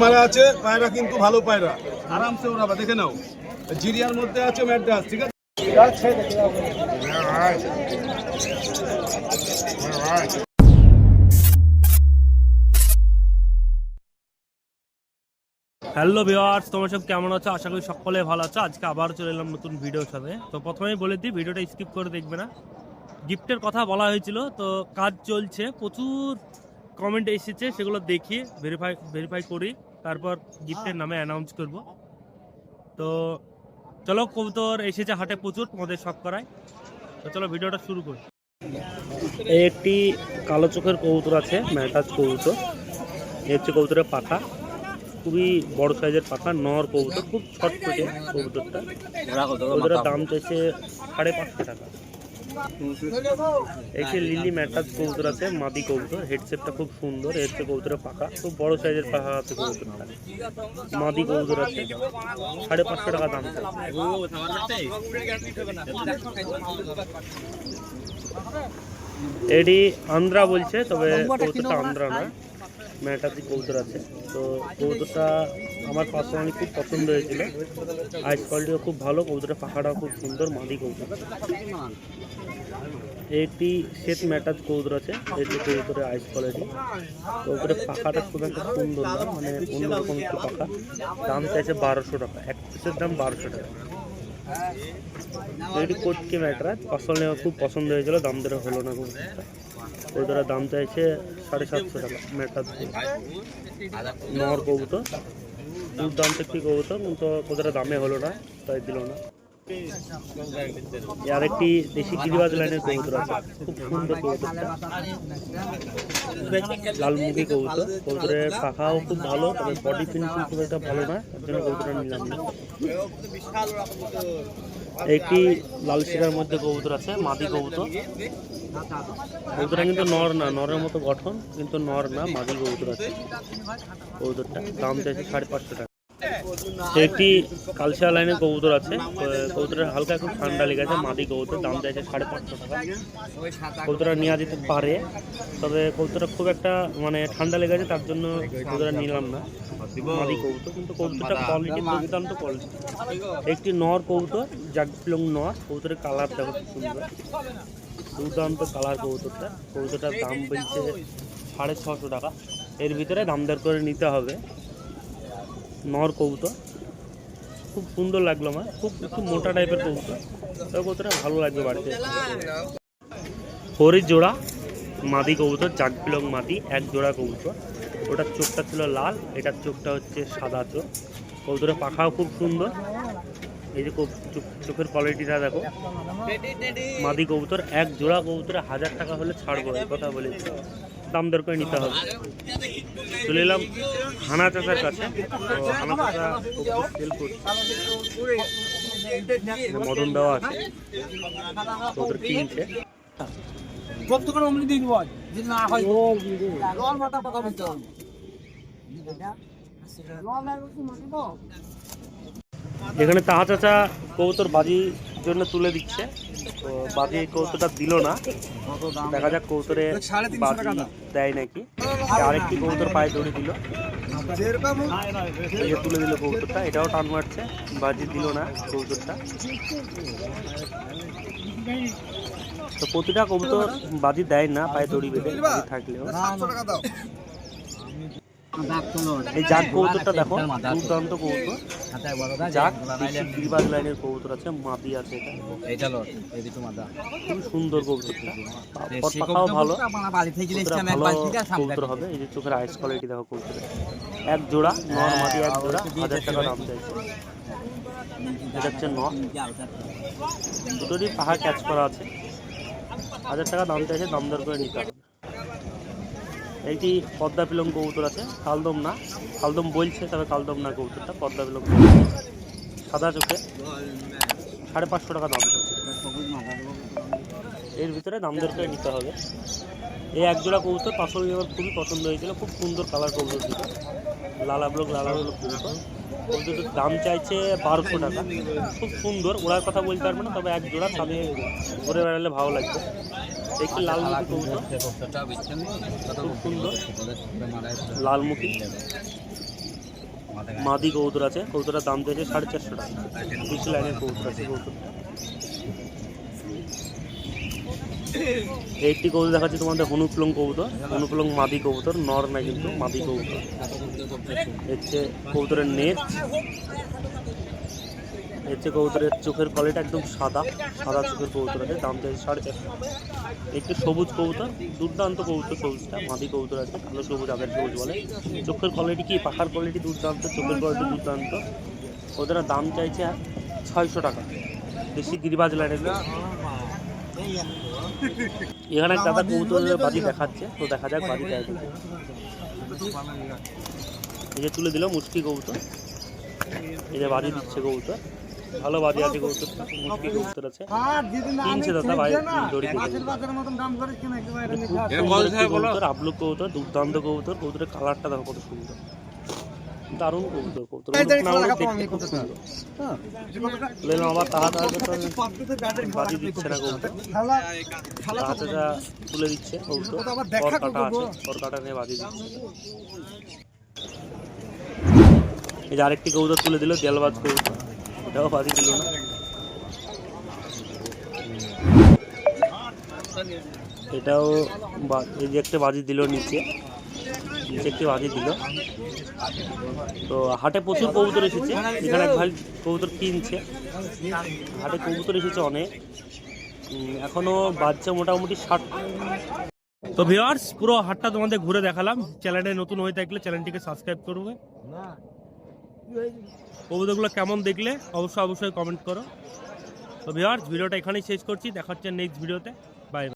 মারা আছে, পায়রা কিন্তু ভালো পায়রা। আরামসে ওড়াবা দেখে নাও। জিরিয়ার মধ্যে আছে ম্যাড্রাস, ঠিক আছে? হ্যালো ভিওয়ার্স তোমরা সব কেমন আছো? আশা করি সকলে ভালো আছো। আজকে আবার চলে এলাম নতুন ভিডিওর সাথে তো প্রথমেই বলে দিই ভিডিওটা স্কিপ করে দেখবে না। গিফটের কথা বলা হয়েছিল তো কাজ চলছে প্রচুর কমেন্ট এসেছে সেগুলো দেখি ভেরিফাই ভেরিফাই করি তারপর গিফটের নামে অ্যানাউন্স করব। তো চলো কবুতর এসেছে হাটে প্রচুর তোমাদের সব করায়। তো চলো ভিডিওটা শুরু করি। এই একটি কালো চোখের কবুতর আছে ম্যাটাজ কবুতর। এই হচ্ছে কবুতরের পাখা। খুবই বড় সাইজের পাখা নর কবুতর খুব ছটপটে কবুতরটা। কবুতরের দাম চাইছে সাড়ে পাঁচশো টাকা। এসে লিলি ম্যাটাজ কবুতর আছে, মাদি কবুতর। হেডসেটটা খুব সুন্দর হচ্ছে কবুতরের পাখা খুব বড় সাইজের পাখা আছে কবুতরটা। মাদি কবুতর আছে। সাড়ে পাঁচশো টাকা দাম এডি আন্দ্রা বলছে, তবে কবুতরটা আন্দ্রা না ম্যাটাজি কবুতর আছে। তো কবুতরটা আমার পার্সোনালি খুব পছন্দ হয়েছিল। আইস কোয়ালিটিও খুব ভালো, কবুতরের পাখাটাও খুব সুন্দর, মাদি কবুতর। এটি শ্বেত ম্যাটাজ কবুতর আছে। এই যে কবুতরের আইস কোয়ালিটি কবুতরের পাখাটা খুব একটা সুন্দর না মানে অন্যরকম একটু পাখা। দাম চাইছে বারোশো টাকা। এক পিসের দাম বারোশো টাকা। এটি কোটকে ম্যাটরাজ আসলে খুব পছন্দ হয়েছিল, দাম দরে হলো না কবুতরটা কবুতরের দাম চাইছে সাড়ে সাতশো টাকা ম্যাটরাজ নর কবুতর। দুর্দান্ত একটি কবুতর, কিন্তু ওদের দামে হলো না, তাই দিল না। আর একটি দেশি গিরিবাজ লাইনের কবুতর আছে। খুব সুন্দর কবুতরটা লালমুখী কবুতর। কবুতরের পাখাও খুব ভালো, তবে বডি ফিনিশিং খুব একটা ভালো না তার জন্য কবুতরটা নিলাম না। একটি লাল শিরার মধ্যে কবুতর আছে, মাদি কবুতর। কবুতরটা কিন্তু নর না, নরের মতো গঠন, কিন্তু নর না মাদি কবুতর আছে। কবুতরটা, দাম চাইছে সাড়ে পাঁচশো টাকা। একটি কালচার লাইনের কবুতর আছে। কবুতরের হালকা একটু ঠান্ডা লেগেছে মাদি কবুতর, দাম চাইছে সাড়ে পাঁচশো টাকা। কবুতরটা নেওয়া যেতে পারে তবে কবুতরটা খুব একটা মানে ঠান্ডা লেগেছে তার জন্য কবুতরটা নিলাম না। মাদি কবুতর, কিন্তু কবুতরটা কোয়ালিটি দুর্দান্ত কোয়ালিটি একটি নর কবুতর জাগফিলং নর। কবুতরের কালার দেখো সুন্দর। দুর্দান্ত কালার কবুতরটা। কবুতরটার দাম বলছে সাড়ে ছশো টাকা। এর ভিতরে দাম দর করে নিতে হবে। নর কবুতর। খুব সুন্দর লাগল আমার, খুব একটু মোটা টাইপের কবুতর। তবে কবুতরটা ভালো লাগবে বাড়িতে। হরির জোড়া, মাদি কবুতর, জাগবিলং মাদি, এক জোড়া কবুতর। ওটার চোখটা ছিল লাল, এটার চোখটা হচ্ছে সাদা চোখ। কবুতরের পাখাও খুব সুন্দর। এই যে চোখের কোয়ালিটিটা দেখো। মাদি কবুতর, এক জোড়া কবুতরে হাজার টাকা হলে ছাড়বো কথা বলেছি। দাম দর করে নিতে হবে। চলে এলাম হানা চাচার কাছে। তো হানা চাচা সেল করছে। মদন দেওয়া আছে। কবুতর কিনছে। অমনি দিয়ে দিব যদি না হয় মাথা হবে। এখানে তাহা চাচা কবুতর বাজির জন্য তুলে দিচ্ছে। তো বাজি কবুতরটা দিল না। দেখা যাক কবুতরে বাজি দেয় নাকি। আরেকটি কবুতর পায়ে দড়ি দিল। তুলে দিল কবুতরটা এটাও টান মারছে, বাজি দিল না কবুতরটা তো প্রতিটা কবুতর বাজি দেয় না, পায়ে দড়ি বেঁধে থাকলেও। এই জাগ কবুতরটা দেখো, দুর্দান্ত কবুতর জাগ দেশি গিরিবাজ লাইনের কবুতর আছে মাদি আছে এটা। এইটা লট এই দুটো মাদা। খুব সুন্দর পাখাও ভালো। কবুতর হবে। এই যে চোখের আইস কোয়ালিটি দেখো এক জোড়া নর মাদি এক জোড়া হাজার টাকা দাম চাইছে। এটা হচ্ছে নর। দুটোরই পাহাড় ক্যাচ করা আছে। হাজার টাকা দাম চাইছে দাম দর করে নিতে হবে। এইটি পদ্মা পিলং কবুতর আছে। কালদম না কালদম বলছে, তবে কালদম না কবুতরটা, পদ্মা পিলং সাদা চোখে সাড়ে পাঁচশো টাকা দাম এর ভিতরে দাম দর করে নিতে হবে। এই এক জোড়া কবুতর পাঁচশো আমার খুবই পছন্দ হয়েছিল, খুব সুন্দর কালার কবুতর ছিল। লালা ব্লক লালা ব্লক কবুতর। কবুতরটার দাম চাইছে বারোশো টাকা। খুব সুন্দর, ওড়ার কথা বলতে পারবে না, তবে এক জোড়া সামনে ঘুরে বেড়ালে ভালো লাগবে। একটি লালমুখী কবুতর খুব সুন্দর। লালমুখী। মাদি কবুতর আছে। কবুতরের দাম চাইছে সাড়ে চারশো টাকা। বিশ লাইনের কবুতর আছে কবুতর একটি কবুতর দেখাচ্ছি তোমাদের হনুপ্লং কবুতর। হনুপ্লং মাদি কবুতর নর না কিন্তু মাদি কবুতর। হচ্ছে কবুতরের নেট হচ্ছে কবুতরের চোখের কোয়ালিটি একদম সাদা সাদা চোখের কবুতর আছে। দাম চাইছে সাড়ে চারশো। একটি সবুজ কবুতর, দুর্দান্ত কবুতর সবুজটা, মাদি কবুতর আছে কালো সবুজ আদের সবুজ বলে। চোখের কোয়ালিটি কি? পাখার কোয়ালিটি দুর্দান্ত, চোখের কোয়ালিটি দুর্দান্ত। ওদের দাম চাইছে ছয়শো টাকা। বেশি গিরিবাজ লাইনের এখানে দাদা কবুতরের বাজি দেখাচ্ছে, তো দেখা যাক বাজি দেয়। এই যে তুলে দিল মুষ্টি কবুতর। এই যে বাজি দিচ্ছে কবুতর। ভালো বাজি আছে। কবুতর কবুতর আছে কিনছে দাদা ভাই দড়ি কবুতর আবলুক কবুতর দুর্দান্ত কবুতর কবুতরের কালারটা দেখো কত সুন্দর। দারুণ কবুতর কবুতর লেন আবার তাহা তাহা বাজি দিচ্ছে না কবুতর তুলে দিচ্ছে কবুতর কর কাটা আছে কর কাটা নিয়ে বাজি দিচ্ছে। এই যে আরেকটি কবুতর তুলে দিল দেলবাজ কবুতর এটাও বাজি দিল না। এটাও এই যে একটা বাজি দিল নিচে। নিচে একটি বাজি দিল। তো হাটে প্রচুর কবুতর এসেছে। এখানে এক ভাই কবুতর কিনছে। হাটে কবুতর এসেছে অনেক। উম, এখনও বাচ্চা মোটামুটি ষাট। তো ভিওয়ার্স পুরো হাটটা তোমাদের ঘুরে দেখালাম। চ্যানেলে নতুন হয়ে থাকলে চ্যানেলটিকে সাবস্ক্রাইব করবে। কবুতরগুলো কেমন দেখলে, অবশ্যই অবশ্যই কমেন্ট করো। তো ভিওয়ার্স ভিডিওটা এখানেই শেষ করছি। দেখা হচ্ছে নেক্সট ভিডিওতে